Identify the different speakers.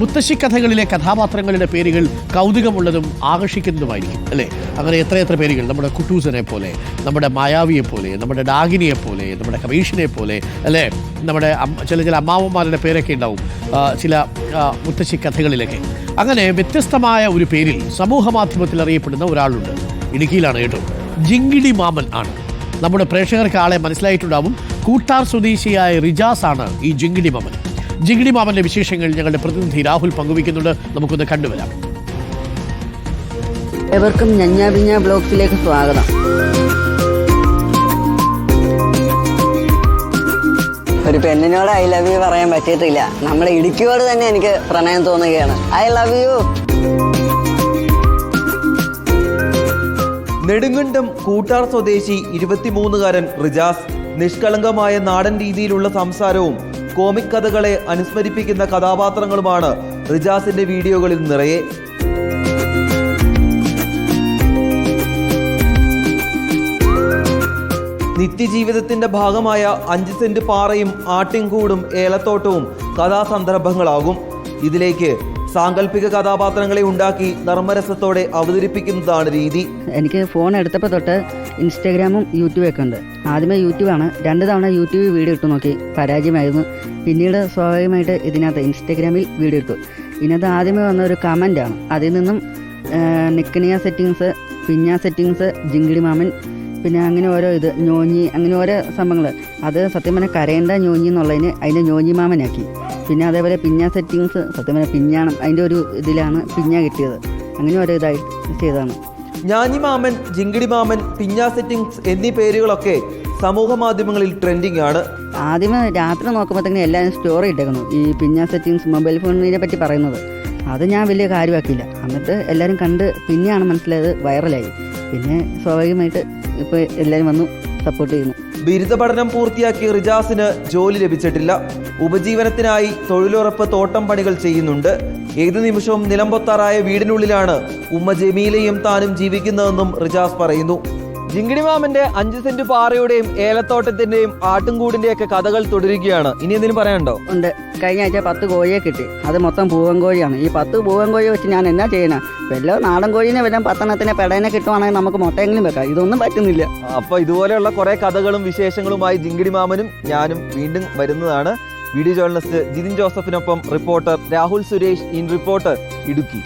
Speaker 1: മുത്തശ്ശി കഥകളിലെ കഥാപാത്രങ്ങളുടെ പേരുകൾ കൗതുകമുള്ളതും ആകർഷിക്കുന്നതുമായിരിക്കും അല്ലേ? അങ്ങനെ എത്രയെത്ര പേരുകൾ? നമ്മുടെ കുട്ടൂസനെ പോലെ നമ്മുടെ മായാവിയെ പോലെ നമ്മുടെ ഡാഗിനിയെ പോലെ നമ്മുടെ കമീഷനെ പോലെ അല്ലേ? നമ്മുടെ ചില ചില അമ്മാവന്മാരുടെ പേരൊക്കെ ഉണ്ടാവും ചില മുത്തശ്ശി കഥകളിലൊക്കെ അങ്ങനെ വ്യത്യസ്തമായ ഒരു പേരിൽ സമൂഹ മാധ്യമത്തിൽ അറിയപ്പെടുന്ന ഒരാളുണ്ട്. ഇടുക്കിയിലാണ് കേട്ടോ. ജിങ്കിടി മാമൻ ആണ്. നമ്മുടെ പ്രേക്ഷകർക്ക് ആളെ മനസ്സിലായിട്ടുണ്ടാവും. കൂട്ടാർ സ്വദേശിയായ റിജാസ് ആണ് ഈ ജിങ്കിടി മാമൻ. ജിങ്കിടി മാമന്റെ വിശേഷങ്ങൾ ഞങ്ങളുടെ പ്രതിനിധി രാഹുൽ പങ്കുവയ്ക്കുന്നുണ്ട്. നമുക്കൊന്ന് കണ്ടുവരാം.
Speaker 2: എവർക്കും ബ്ലോഗ്സിലേക്ക് സ്വാഗതം. ഒരു പെണ്ണിനോട് ഐ ലവ് യു പറയാൻ പറ്റിയിട്ടില്ല. നമ്മുടെ ഇടുക്കിയോട് തന്നെ എനിക്ക് പ്രണയം തോന്നുകയാണ്. I love you
Speaker 3: Nedumkandam Koottar സ്വദേശി ഇരുപത്തിമൂന്നുകാരൻ റിജാസ് നിഷ്കളങ്കമായ നാടൻ രീതിയിലുള്ള സംസാരവും കോമിക് കഥകളെ അനുസ്മരിപ്പിക്കുന്ന കഥാപാത്രങ്ങളുമാണ് റിജാസിന്റെ വീഡിയോകളിൽ നിറയെ. നിത്യജീവിതത്തിന്റെ ഭാഗമായ അഞ്ച് സെന്റ് പാറയും ആട്ടിൻകൂടും ഏലത്തോട്ടവും കഥാസന്ദർഭങ്ങളാകും. ഇതിലേക്ക് സാങ്കല്പിക കഥാപാത്രങ്ങളെ ഉണ്ടാക്കി നർമ്മരസത്തോടെ അവതരിപ്പിക്കുന്നതാണ് രീതി.
Speaker 2: എനിക്ക് ഫോൺ എടുത്തപ്പോൾ തൊട്ട് ഇൻസ്റ്റാഗ്രാമും യൂട്യൂബും ഒക്കെ ഉണ്ട്. ആദ്യമേ യൂട്യൂബാണ് രണ്ട് തവണ യൂട്യൂബ് വീഡിയോ ഇട്ടു നോക്കി. പരാജയമായിരുന്നു. പിന്നീട് സ്വാഭാവികമായിട്ട് ഇതിനകത്ത് ഇൻസ്റ്റാഗ്രാമിൽ വീഡിയോ ഇട്ടു. ഇതിനകത്ത് ആദ്യമേ വന്ന ഒരു കമന്റാണ് അതിൽ നിന്നും നിക്കനിയ സെറ്റിങ്സ് പിഞ്ഞ സെറ്റിങ്സ് ജിങ്കിടി മാമൻ പിന്നെ അങ്ങനെ ഓരോ ഇത് ഞോഞ്ഞി അങ്ങനെ ഓരോ സംഭവങ്ങൾ അത് സത്യം പറഞ്ഞാൽ കരയേണ്ട ഞോഞ്ഞി എന്നുള്ളതിന് അതിന്റെ ഞോഞ്ഞി മാമനാക്കി. പിന്നെ അതേപോലെ പിഞ്ഞ സെറ്റിങ്സ് സത്യം പറഞ്ഞാൽ പിഞ്ഞാണം അതിന്റെ ഒരു ഇതിലാണ് പിഞ്ഞ കിട്ടിയത്. അങ്ങനെ ഓരോ ഇതായി ചെയ്തതാണ്.
Speaker 3: ഞാഞ്ഞി മാമൻ ജിങ്കിടി മാമൻ പിഞ്ഞ സെറ്റിങ്സ് എന്നീ പേരുകളൊക്കെ സമൂഹ മാധ്യമങ്ങളിൽ ട്രെൻഡിങ് ആണ്.
Speaker 2: ആദ്യമേ രാത്രി നോക്കുമ്പോഴത്തേക്കും എല്ലാവരും സ്റ്റോറി ഇട്ടേക്കുന്നു. ഈ പിഞ്ഞ സെറ്റിങ്സ് മൊബൈൽ ഫോണിനെ പറ്റി പറയുന്നത്. അത് ഞാൻ വലിയ കാര്യമാക്കിയില്ല. എന്നിട്ട് എല്ലാവരും കണ്ട് പിന്നെയാണ് മനസ്സിലായത് വൈറലായി പിന്നെ സ്വാഭാവികമായിട്ട് ഇപ്പോൾ എല്ലാവരും വന്നു സപ്പോർട്ട് ചെയ്യുന്നു.
Speaker 3: ബിരുദ പഠനം പൂർത്തിയാക്കിയ റിജാസിന് ജോലി ലഭിച്ചിട്ടില്ല. ഉപജീവനത്തിനായി തൊഴിലുറപ്പ് തോട്ടം പണികൾ ചെയ്യുന്നുണ്ട്. ഏത് നിമിഷവും നിലംപൊത്താറായ വീടിനുള്ളിലാണ് ഉമ്മ ജമീലയും താനും ജീവിക്കുന്നതെന്നും റിജാസ് പറയുന്നു. ജിങ്കിടി മാമന്റെ അഞ്ച് സെന്റ് പാറയുടെയും ഏലത്തോട്ടത്തിന്റെയും ആട്ടുംകൂടിന്റെ ഒക്കെ കഥകൾ തുടരുകയാണ്. ഇനി എന്തെങ്കിലും പറയാനുണ്ടോ?
Speaker 2: ഉണ്ട്. കഴിഞ്ഞ ആഴ്ച പത്ത് കോഴിയെ കിട്ടി. അത് മൊത്തം പൂവൻ കോഴിയാണ്. ഈ പത്ത് പൂവൻ കോഴി വെച്ച് ഞാൻ എന്നാ ചെയ്യണം വല്ല നാടൻ കോഴിനെ വല്ല പത്തെണ്ണത്തിനെ പെടേനെ കിട്ടുവാണെങ്കിൽ നമുക്ക് മുട്ടയെങ്കിലും വെക്കാം. ഇതൊന്നും പറ്റുന്നില്ല.
Speaker 3: അപ്പൊ ഇതുപോലെയുള്ള കുറെ കഥകളും വിശേഷങ്ങളുമായി ജിങ്കിടി മാമനും ഞാനും വീണ്ടും വരുന്നതാണ്. Video journalist Jithin ജോസഫിനൊപ്പം reporter Rahul Suresh in reporter Idukki.